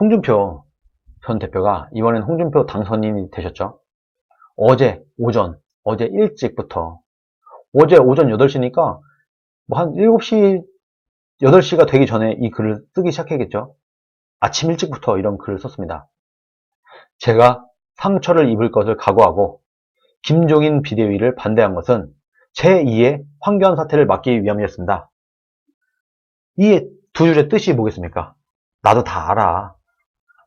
홍준표 전 대표가 이번엔 홍준표 당선인이 되셨죠. 어제 오전, 어제 일찍부터 어제 오전 8시니까 뭐 한 7시, 8시가 되기 전에 이 글을 쓰기 시작했겠죠. 아침 일찍부터 이런 글을 썼습니다. 제가 상처를 입을 것을 각오하고 김종인 비대위를 반대한 것은 제2의 황교안 사태를 막기 위함이었습니다. 이 두 줄의 뜻이 뭐겠습니까? 나도 다 알아.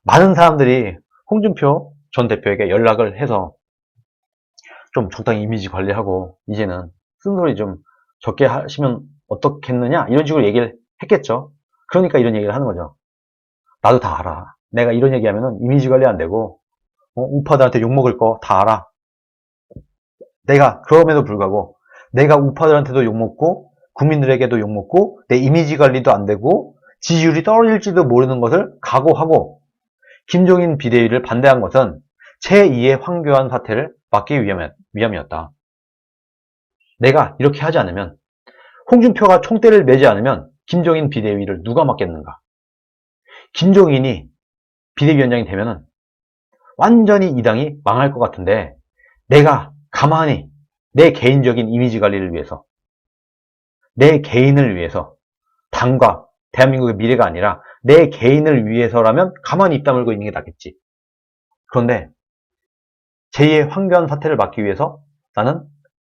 많은 사람들이 홍준표 전 대표에게 연락을 해서 좀 적당히 이미지 관리하고 이제는 쓴소리 좀 적게 하시면 어떻겠느냐 이런 식으로 얘기를 했겠죠. 그러니까 이런 얘기를 하는 거죠. 나도 다 알아. 내가 이런 얘기하면 이미지 관리 안 되고 어, 우파들한테 욕먹을 거 다 알아. 내가 그럼에도 불구하고 내가 우파들한테도 욕먹고 국민들에게도 욕먹고 내 이미지 관리도 안 되고 지지율이 떨어질지도 모르는 것을 각오하고 김종인 비대위를 반대한 것은 제2의 황교안 사태를 막기 위함이었다. 내가 이렇게 하지 않으면 홍준표가 총대를 매지 않으면 김종인 비대위를 누가 맡겠는가? 김종인이 비대위원장이 되면은 완전히 이 당이 망할 것 같은데 내가 가만히 내 개인적인 이미지 관리를 위해서 내 개인을 위해서 당과 대한민국의 미래가 아니라 내 개인을 위해서라면 가만히 입 다물고 있는 게 낫겠지. 그런데 제2의 황교안 사태를 막기 위해서 나는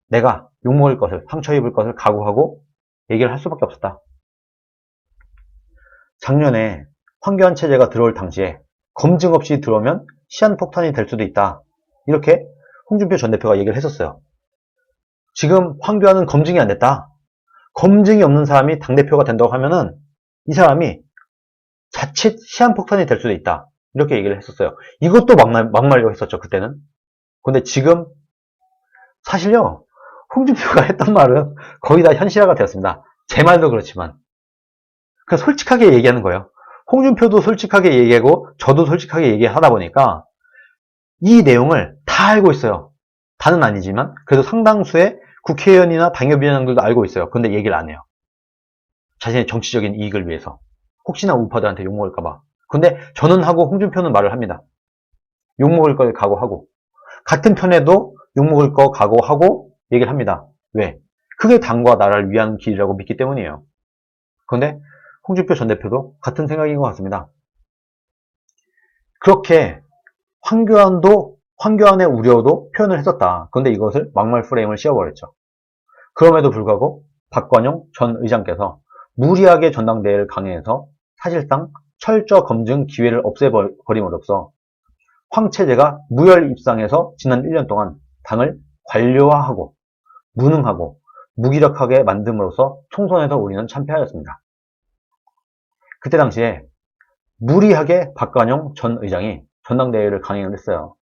내가 욕먹을 것을, 상처 입을 것을 각오하고 얘기를 할 수밖에 없었다. 작년에 황교안 체제가 들어올 당시에 검증 없이 들어오면 시한폭탄이 될 수도 있다. 이렇게 홍준표 전 대표가 얘기를 했었어요. 지금 황교안은 검증이 안 됐다. 검증이 없는 사람이 당대표가 된다고 하면은 이 사람이 자칫 시한폭탄이 될 수도 있다. 이렇게 얘기를 했었어요. 이것도 막말, 막말로 했었죠, 그때는. 근데 지금, 사실요, 홍준표가 했던 말은 거의 다 현실화가 되었습니다. 제 말도 그렇지만. 그 솔직하게 얘기하는 거예요. 홍준표도 솔직하게 얘기하고, 저도 솔직하게 얘기하다 보니까, 이 내용을 다 알고 있어요. 다는 아니지만, 그래도 상당수의 국회의원이나 당협위원장들도 알고 있어요. 근데 얘기를 안 해요. 자신의 정치적인 이익을 위해서. 혹시나 우파들한테 욕먹을까봐. 근데 저는 하고 홍준표는 말을 합니다. 욕먹을 걸 각오하고. 같은 편에도 욕먹을 거 각오하고 얘기를 합니다. 왜? 그게 당과 나라를 위한 길이라고 믿기 때문이에요. 그런데 홍준표 전 대표도 같은 생각인 것 같습니다. 그렇게 황교안도 황교안의 우려도 표현을 했었다. 그런데 이것을 막말 프레임을 씌워버렸죠. 그럼에도 불구하고 박관용 전 의장께서 무리하게 전당대회를 강행해서 사실상 철저 검증 기회를 없애버림으로써 황체제가 무혈 입상해서 지난 1년 동안 당을 관료화하고 무능하고 무기력하게 만듦으로써 총선에서 우리는 참패하였습니다. 그때 당시에 무리하게 박관용 전 의장이 전당대회를 강행을 했어요.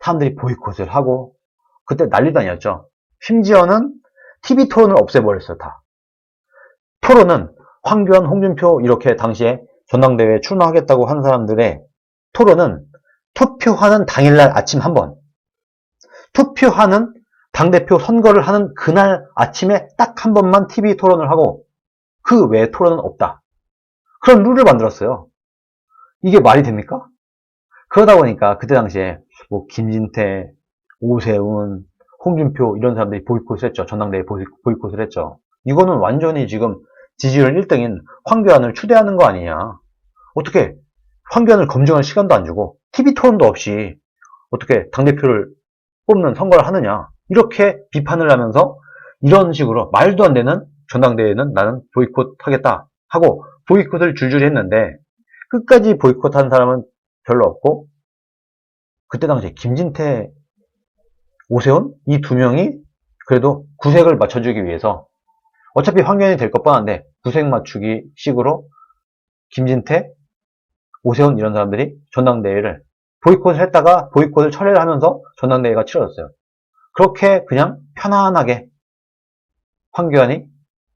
사람들이 보이콧을 하고 그때 난리도 아니었죠. 심지어는 TV 토론을 없애버렸어요. 다. 토론은 황교안, 홍준표 이렇게 당시에 전당대회에 출마하겠다고 한 사람들의 토론은 투표하는 당일날 아침 한 번, 투표하는 당대표 선거를 하는 그날 아침에 딱 한 번만 TV 토론을 하고 그 외에 토론은 없다. 그런 룰을 만들었어요. 이게 말이 됩니까? 그러다 보니까 그때 당시에 뭐 김진태, 오세훈, 홍준표 이런 사람들이 보이콧을 했죠. 전당대회 보이콧을 했죠. 이거는 완전히 지금 지지율 1등인 황교안을 추대하는 거 아니냐. 어떻게 황교안을 검증할 시간도 안 주고 TV 토론도 없이 어떻게 당대표를 뽑는 선거를 하느냐. 이렇게 비판을 하면서 이런 식으로 말도 안 되는 전당대회는 나는 보이콧 하겠다 하고 보이콧을 줄줄이 했는데 끝까지 보이콧 한 사람은 별로 없고 그때 당시에 김진태, 오세훈 이 두 명이 그래도 구색을 맞춰주기 위해서 어차피 황교안이 될 것 뻔한데 구색 맞추기 식으로 김진태, 오세훈 이런 사람들이 전당대회를 보이콧을 했다가 보이콧을 철회를 하면서 전당대회가 치러졌어요. 그렇게 그냥 편안하게 황교안이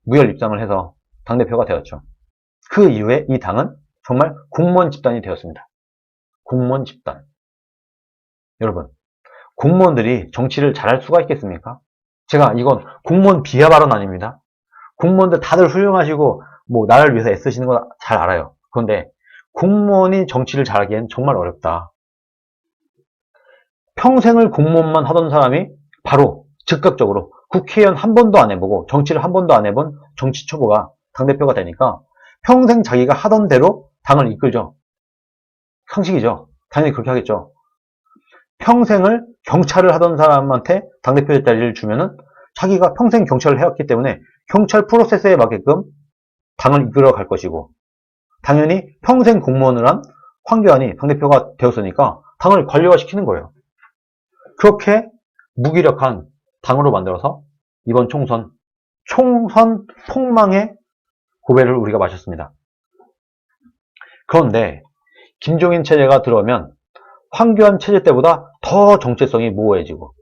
무혈 입장을 해서 당대표가 되었죠. 그 이후에 이 당은 정말 공무원 집단이 되었습니다. 공무원 집단. 여러분, 공무원들이 정치를 잘할 수가 있겠습니까? 제가 이건 공무원 비하 발언 아닙니다. 공무원들 다들 훌륭하시고 뭐 나라를 위해서 애쓰시는 거잘 알아요. 그런데 공무원이 정치를 잘하기엔 정말 어렵다. 평생을 공무원만 하던 사람이 바로 즉각적으로 국회의원 한 번도 안 해보고 정치를 한 번도 안 해본 정치 초보가 당대표가 되니까 평생 자기가 하던 대로 당을 이끌죠. 상식이죠. 당연히 그렇게 하겠죠. 평생을 경찰을 하던 사람한테 당대표 자리를 주면은 자기가 평생 경찰을 해왔기 때문에 경찰 프로세스에 맞게끔 당을 이끌어 갈 것이고 당연히 평생 공무원을 한 황교안이 당대표가 되었으니까 당을 관료화시키는 거예요. 그렇게 무기력한 당으로 만들어서 이번 총선, 총선 폭망의 고배를 우리가 마셨습니다. 그런데 김종인 체제가 들어오면 황교안 체제 때보다 더 정체성이 모호해지고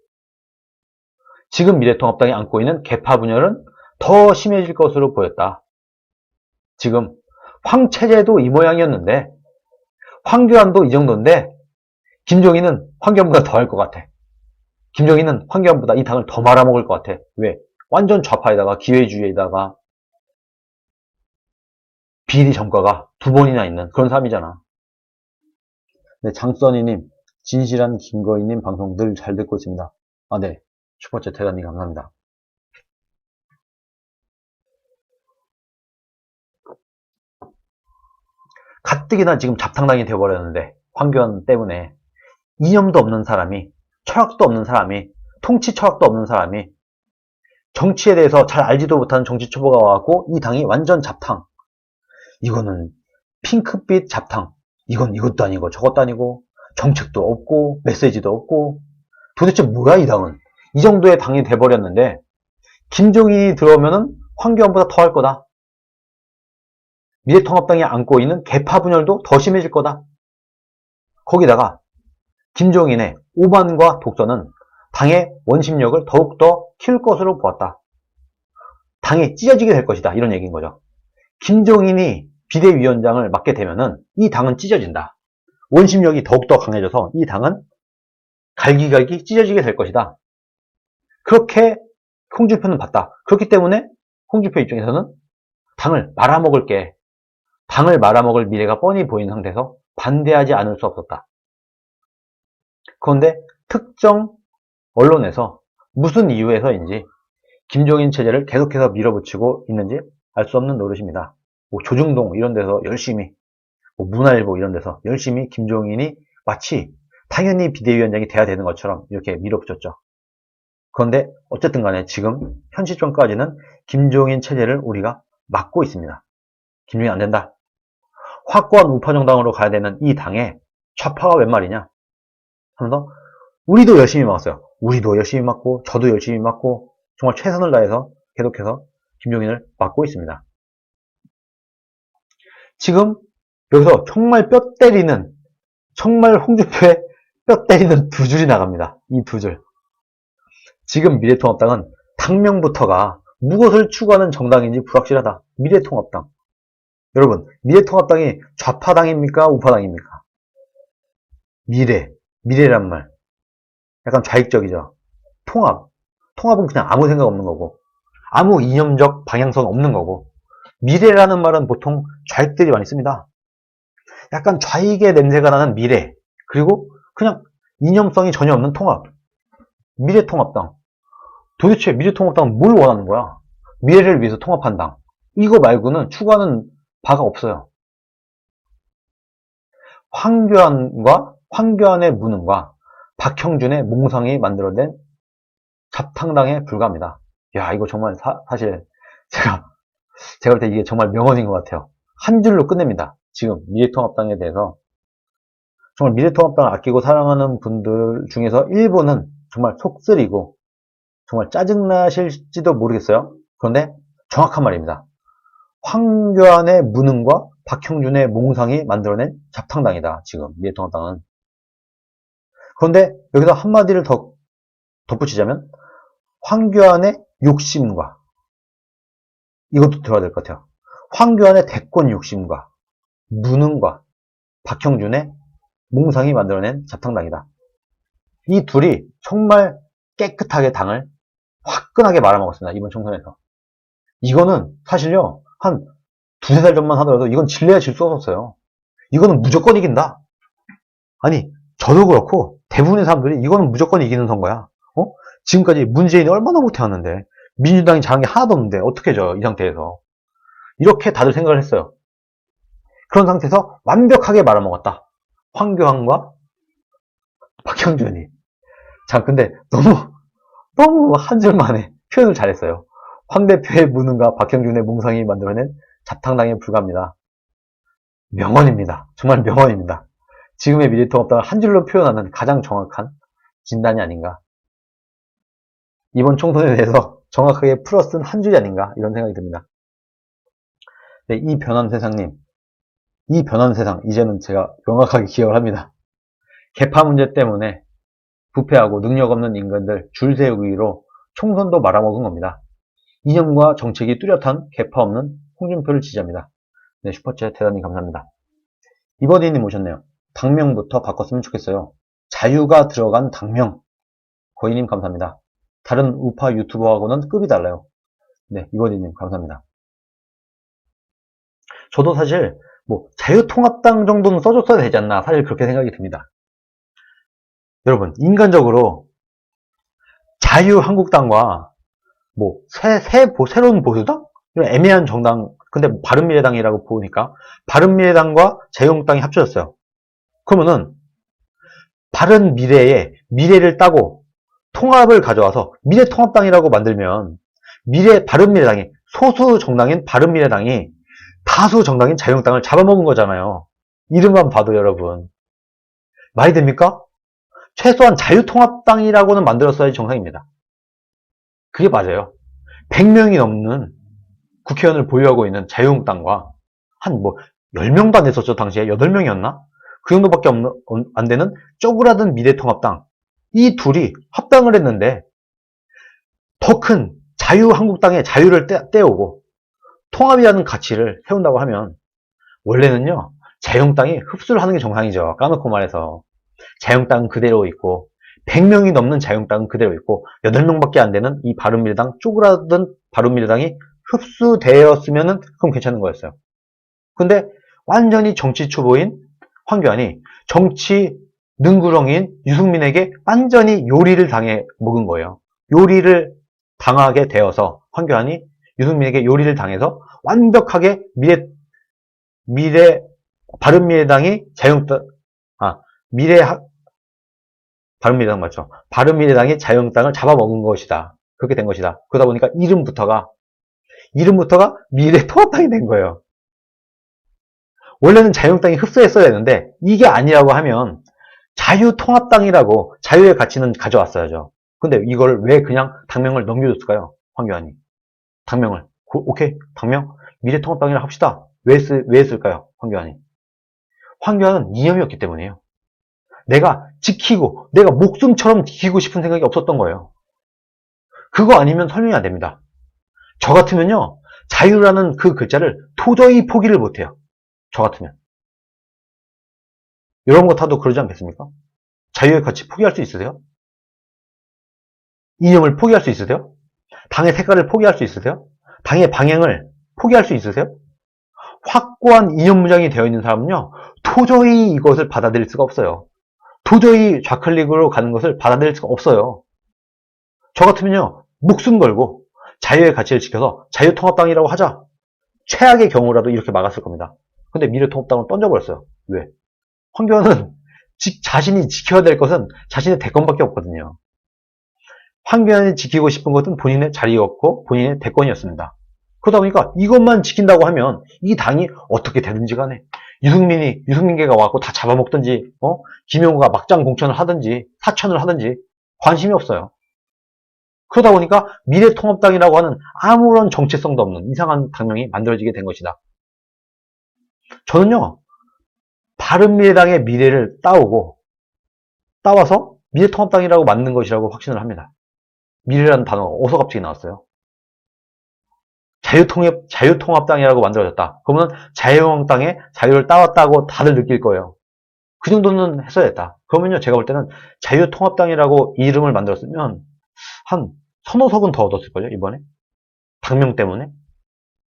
지금 미래통합당이 안고 있는 개파 분열은 더 심해질 것으로 보였다. 지금 황체제도 이 모양이었는데 황교안도 이 정도인데 김종인은 황교안보다 더 할 것 같아. 김정희는 황교안보다 이 당을 더 말아먹을 것 같아. 왜? 완전 좌파에다가 기회주의에다가 비리 전과가 두 번이나 있는 그런 사람이잖아. 네, 장써니님, 진실한 김거희님 방송 늘 잘 듣고 있습니다. 아, 네. 슈퍼챗 대단히 감사합니다. 가뜩이나 지금 잡탕당이 되어버렸는데, 황교안 때문에 이념도 없는 사람이 철학도 없는 사람이 통치 철학도 없는 사람이 정치에 대해서 잘 알지도 못하는 정치 초보가 와갖고 이 당이 완전 잡탕. 이거는 핑크빛 잡탕. 이건 이것도 아니고 저것도 아니고 정책도 없고 메시지도 없고 도대체 뭐야 이 당은? 이 정도의 당이 돼버렸는데 김종인이 들어오면은 황교안보다 더 할 거다 미래통합당이 안고 있는 개파 분열도 더 심해질 거다 거기다가 김종인의 오만과 독선은 당의 원심력을 더욱더 키울 것으로 보았다. 당이 찢어지게 될 것이다. 이런 얘기인 거죠. 김종인이 비대위원장을 맡게 되면은 이 당은 찢어진다. 원심력이 더욱더 강해져서 이 당은 갈기갈기 찢어지게 될 것이다. 그렇게 홍준표는 봤다. 그렇기 때문에 홍준표 입장에서는 당을 말아먹을 게. 당을 말아먹을 미래가 뻔히 보이는 상태에서 반대하지 않을 수 없었다. 그런데 특정 언론에서 무슨 이유에서인지 김종인 체제를 계속해서 밀어붙이고 있는지 알 수 없는 노릇입니다. 뭐 조중동 이런 데서 열심히 뭐 문화일보 이런 데서 열심히 김종인이 마치 당연히 비대위원장이 돼야 되는 것처럼 이렇게 밀어붙였죠. 그런데 어쨌든 간에 지금 현 시점까지는 김종인 체제를 우리가 막고 있습니다. 김종인 안 된다. 확고한 우파 정당으로 가야 되는 이 당에 좌파가 웬 말이냐? 하면서 우리도 열심히 막았어요. 우리도 열심히 막고 저도 열심히 막고 정말 최선을 다해서 계속해서 김종인을 막고 있습니다. 지금 여기서 정말 뼈 때리는 정말 홍준표의 뼈 때리는 두 줄이 나갑니다. 이 두 줄. 지금 미래통합당은 당명부터가 무엇을 추구하는 정당인지 불확실하다. 미래통합당. 여러분, 미래통합당이 좌파당입니까? 우파당입니까? 미래. 미래란 말. 약간 좌익적이죠. 통합. 통합은 그냥 아무 생각 없는 거고, 아무 이념적 방향성 없는 거고, 미래라는 말은 보통 좌익들이 많이 씁니다. 약간 좌익의 냄새가 나는 미래. 그리고 그냥 이념성이 전혀 없는 통합. 미래통합당. 도대체 미래통합당은 뭘 원하는 거야? 미래를 위해서 통합한 당. 이거 말고는 추구하는 바가 없어요. 황교안과 황교안의 무능과 박형준의 몽상이 만들어낸 잡탕당에 불과합니다. 야, 이거 정말 사, 실 제가 제가 볼 때 이게 정말 명언인 것 같아요. 한 줄로 끝냅니다. 지금 미래통합당에 대해서 정말 미래통합당을 아끼고 사랑하는 분들 중에서 일부는 정말 속쓰리고 정말 짜증나실지도 모르겠어요. 그런데 정확한 말입니다. 황교안의 무능과 박형준의 몽상이 만들어낸 잡탕당이다. 지금 미래통합당은. 그런데 여기서 한마디를 더 덧붙이자면 황교안의 욕심과 이것도 들어야 될 것 같아요. 황교안의 대권 욕심과 무능과 박형준의 몽상이 만들어낸 잡탕당이다. 이 둘이 정말 깨끗하게 당을 화끈하게 말아먹었습니다. 이번 총선에서. 이거는 사실요, 한 두세 달 전만 하더라도 이건 질래야 질 수 없었어요. 이거는 무조건 이긴다. 아니, 저도 그렇고 대부분의 사람들이 이거는 무조건 이기는 선거야. 어? 지금까지 문재인이 얼마나 못해왔는데 민주당이 게 하나도 없는데 어떻게 져이 상태에서 이렇게 다들 생각을 했어요. 그런 상태에서 완벽하게 말아먹었다. 황교안과 박형준이. 자, 근데 너무 너무 한 줄만에 표현을 잘했어요. 황 대표의 무능과 박형준의 몽상이 만들어낸 자탕당에 불과합니다. 명언입니다. 정말 명언입니다. 지금의 미래통합당을 한 줄로 표현하는 가장 정확한 진단이 아닌가. 이번 총선에 대해서 정확하게 풀어쓴 한 줄이 아닌가 이런 생각이 듭니다. 네, 이 변한 세상님, 이 변한 세상 이제는 제가 명확하게 기억을 합니다. 개파 문제 때문에 부패하고 능력 없는 인간들 줄 세우기로 총선도 말아먹은 겁니다. 이념과 정책이 뚜렷한 개파 없는 홍준표를 지지합니다. 네, 슈퍼챗 대단히 감사합니다. 이버디님 오셨네요. 당명부터 바꿨으면 좋겠어요. 자유가 들어간 당명. 고이님 감사합니다. 다른 우파 유튜버하고는 급이 달라요. 네, 이버디님 감사합니다. 저도 사실 뭐 자유통합당 정도는 써줬어야 되지 않나 사실 그렇게 생각이 듭니다. 여러분 인간적으로 자유한국당과 뭐 새, 새 보- 새로운 보수당 이런 애매한 정당 근데 뭐 바른미래당이라고 보니까 바른미래당과 자유한국당이 합쳐졌어요. 그러면은 바른 미래에 미래를 따고 통합을 가져와서 미래통합당이라고 만들면 미래 바른미래당이 소수 정당인 바른미래당이 다수 정당인 자유한국당을 잡아먹은 거잖아요. 이름만 봐도 여러분 말이 됩니까? 최소한 자유통합당이라고는 만들었어야지 정상입니다. 그게 맞아요. 100명이 넘는 국회의원을 보유하고 있는 자유한국당과 한 뭐 10명도 안 됐었죠. 당시에 8명이었나? 그 정도밖에 없는, 안 되는 쪼그라든 미래통합당 이 둘이 합당을 했는데 더 큰 자유한국당의 자유를 떼, 떼오고 통합이라는 가치를 세운다고 하면 원래는요 자유한국당이 흡수를 하는 게 정상이죠. 까놓고 말해서 자유한국당은 그대로 있고 100명이 넘는 자유한국당은 그대로 있고 8명밖에 안 되는 이 바른미래당 쪼그라든 바른미래당이 흡수되었으면 그럼 괜찮은 거였어요. 근데 완전히 정치 초보인 황교안이 정치 능구렁인 유승민에게 완전히 요리를 당해 먹은 거예요. 요리를 당하게 되어서 황교안이 유승민에게 요리를 당해서 완벽하게 미래 미래 바른미래당이 자유한국당 아 미래 하- 바른미래당 맞죠? 바른미래당이 자유한국당을 잡아먹은 것이다. 그렇게 된 것이다. 그러다 보니까 이름부터가 이름부터가 미래통합당이 된 거예요. 원래는 자유한국당이 흡수했어야 되는데 이게 아니라고 하면 자유통합당이라고 자유의 가치는 가져왔어야죠. 근데 이걸 왜 그냥 당명을 넘겨줬을까요? 황교안이. 당명을. 고- 오케이, 당명. 미래통합당이라 합시다. 왜, 쓰, 왜 했을까요? 황교안이. 황교안은 이념이었기 때문이에요. 내가 지키고, 내가 목숨처럼 지키고 싶은 생각이 없었던 거예요. 그거 아니면 설명이 안 됩니다. 저 같으면요, 자유라는 그 글자를 도저히 포기를 못해요. 저 같으면. 이런 거 타도 그러지 않겠습니까? 자유의 가치 포기할 수 있으세요? 이념을 포기할 수 있으세요? 당의 색깔을 포기할 수 있으세요? 당의 방향을 포기할 수 있으세요? 확고한 이념 무장이 되어 있는 사람은요, 도저히 이것을 받아들일 수가 없어요. 도저히 좌클릭으로 가는 것을 받아들일 수가 없어요. 저 같으면요, 목숨 걸고 자유의 가치를 지켜서 자유통합당이라고 하자. 최악의 경우라도 이렇게 막았을 겁니다. 근데 미래통합당을 던져버렸어요. 왜? 황교안은 지- 자신이 지켜야 될 것은 자신의 대권밖에 없거든요. 황교안이 지키고 싶은 것은 본인의 자리였고 본인의 대권이었습니다. 그러다 보니까 이것만 지킨다고 하면 이 당이 어떻게 되든지 간에 유승민이 유승민계가 와갖고 다 잡아먹든지 어? 김용우가 막장 공천을 하든지 사천을 하든지 관심이 없어요. 그러다 보니까 미래통합당이라고 하는 아무런 정체성도 없는 이상한 당명이 만들어지게 된 것이다. 저는요 바른미래당의 미래를 따오고 따와서 미래통합당이라고 만든 것이라고 확신을 합니다. 미래라는 단어가 어디서 갑자기 나왔어요? 자유통합, 자유통합당이라고 만들어졌다. 그러면 자유한국당의 자유를 따왔다고 다들 느낄 거예요. 그 정도는 했어야 했다. 그러면요, 제가 볼 때는 자유통합당이라고 이름을 만들었으면 한 서너 석은 더 얻었을걸요, 이번에? 당명 때문에?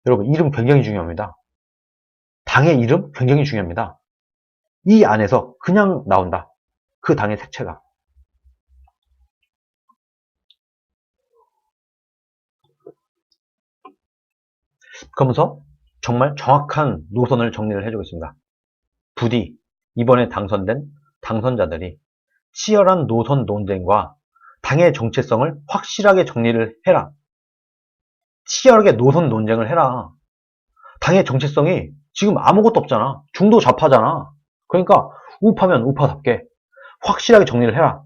여러분, 이름 굉장히 중요합니다. 당의 이름 굉장히 중요합니다. 이 안에서 그냥 나온다. 그 당의 색채가. 그러면서 정말 정확한 노선을 정리를 해주고 있습니다. 부디 이번에 당선된 당선자들이 치열한 노선 논쟁과 당의 정체성을 확실하게 정리를 해라. 치열하게 노선 논쟁을 해라. 당의 정체성이 지금 아무것도 없잖아. 중도 좌파잖아. 그러니까 우파면 우파답게 확실하게 정리를 해라.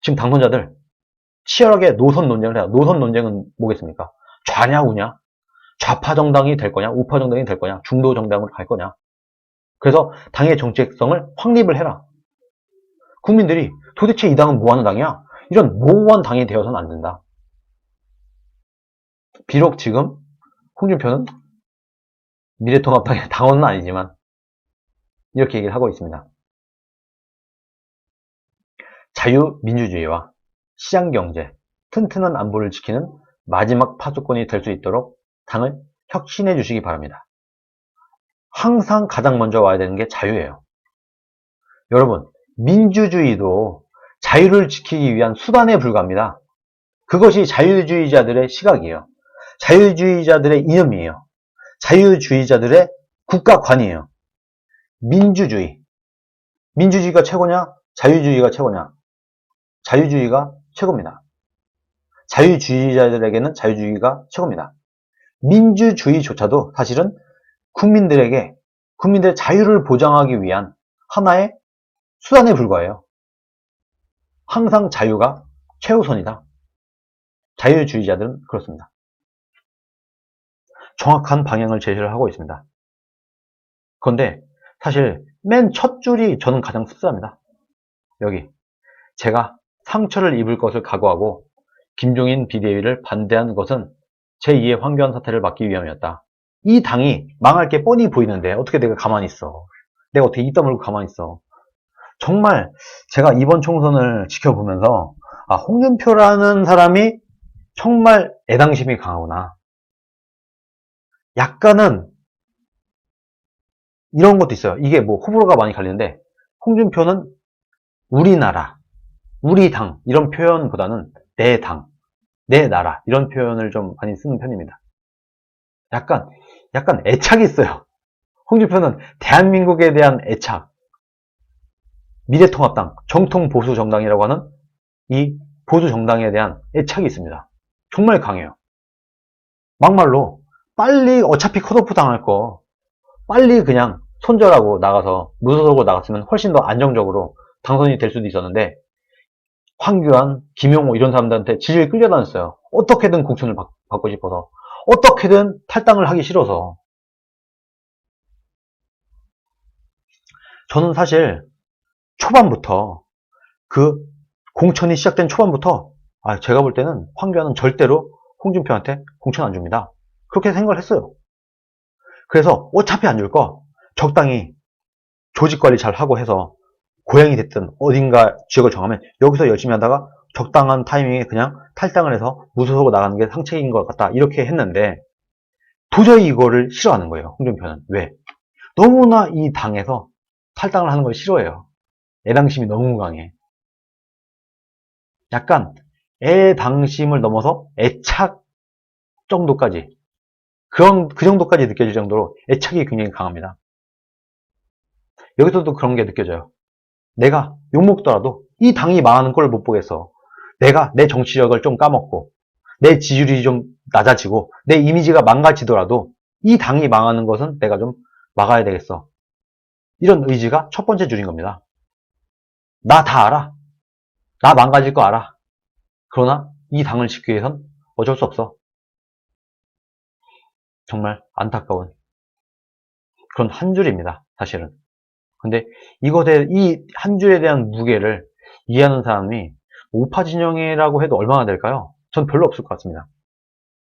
지금 당선자들 치열하게 노선 논쟁을 해라. 노선 논쟁은 뭐겠습니까? 좌냐 우냐? 좌파 정당이 될 거냐? 우파 정당이 될 거냐? 중도 정당으로 갈 거냐? 그래서 당의 정체성을 확립을 해라. 국민들이 도대체 이 당은 뭐하는 당이야? 이런 모호한 당이 되어서는 안 된다. 비록 지금 홍준표는 미래통합당의 당원은 아니지만 이렇게 얘기를 하고 있습니다. 자유민주주의와 시장경제, 튼튼한 안보를 지키는 마지막 파수꾼이 될 수 있도록 당을 혁신해 주시기 바랍니다. 항상 가장 먼저 와야 되는 게 자유예요. 여러분, 민주주의도 자유를 지키기 위한 수단에 불과합니다. 그것이 자유주의자들의 시각이에요. 자유주의자들의 이념이에요. 자유주의자들의 국가관이에요. 민주주의. 민주주의가 최고냐? 자유주의가 최고냐? 자유주의가 최고입니다. 자유주의자들에게는 자유주의가 최고입니다. 민주주의조차도 사실은 국민들에게 국민들의 자유를 보장하기 위한 하나의 수단에 불과해요. 항상 자유가 최우선이다. 자유주의자들은 그렇습니다. 정확한 방향을 제시를 하고 있습니다. 그런데 사실 맨 첫 줄이 저는 가장 씁쓸합니다. 여기 제가 상처를 입을 것을 각오하고 김종인 비대위를 반대한 것은 제2의 황교안 사태를 막기 위함이었다. 이 당이 망할 게 뻔히 보이는데 어떻게 내가 가만히 있어. 내가 어떻게 이따 물고 가만히 있어. 정말 제가 이번 총선을 지켜보면서 아, 홍준표라는 사람이 정말 애당심이 강하구나. 약간은 이런 것도 있어요. 이게 뭐 호불호가 많이 갈리는데 홍준표는 우리나라, 우리 당 이런 표현보다는 내 당, 내 나라 이런 표현을 좀 많이 쓰는 편입니다. 약간 약간 애착이 있어요. 홍준표는 대한민국에 대한 애착, 미래통합당, 정통 보수 정당이라고 하는 이 보수 정당에 대한 애착이 있습니다. 정말 강해요. 막말로 빨리 어차피 컷오프 당할 거 빨리 그냥 손절하고 나가서 무소속으로 나갔으면 훨씬 더 안정적으로 당선이 될 수도 있었는데 황교안, 김용호 이런 사람들한테 지지를 끌려다녔어요. 어떻게든 공천을 받, 받고 싶어서 어떻게든 탈당을 하기 싫어서 저는 사실 초반부터 그 공천이 시작된 초반부터 아, 제가 볼 때는 황교안은 절대로 홍준표한테 공천 안 줍니다. 그렇게 생각을 했어요. 그래서 어차피 안 줄 거 적당히 조직 관리 잘 하고 해서 고향이 됐든 어딘가 지역을 정하면 여기서 열심히 하다가 적당한 타이밍에 그냥 탈당을 해서 무소속으로 나가는 게 상책인 것 같다. 이렇게 했는데 도저히 이거를 싫어하는 거예요 홍준표는. 왜? 너무나 이 당에서 탈당을 하는 걸 싫어해요. 애당심이 너무 강해. 약간 애당심을 넘어서 애착 정도까지 그런 그 정도까지 느껴질 정도로 애착이 굉장히 강합니다. 여기서도 그런 게 느껴져요 내가 욕먹더라도 이 당이 망하는 걸못 보겠어. 내가 내 정치력을 좀 까먹고 내 지지율이 좀 낮아지고 내 이미지가 망가지더라도 이 당이 망하는 것은 내가 좀 막아야 되겠어. 이런 의지가 첫 번째 줄인 겁니다. 나 다 알아. 나 망가질 거 알아. 그러나 이 당을 지키기 위해선 어쩔 수 없어. 정말 안타까운 그런 한 줄입니다. 사실은. 근데 이것에 이 한 줄에 대한 무게를 이해하는 사람이 우파 진영이라고 해도 얼마나 될까요? 전 별로 없을 것 같습니다.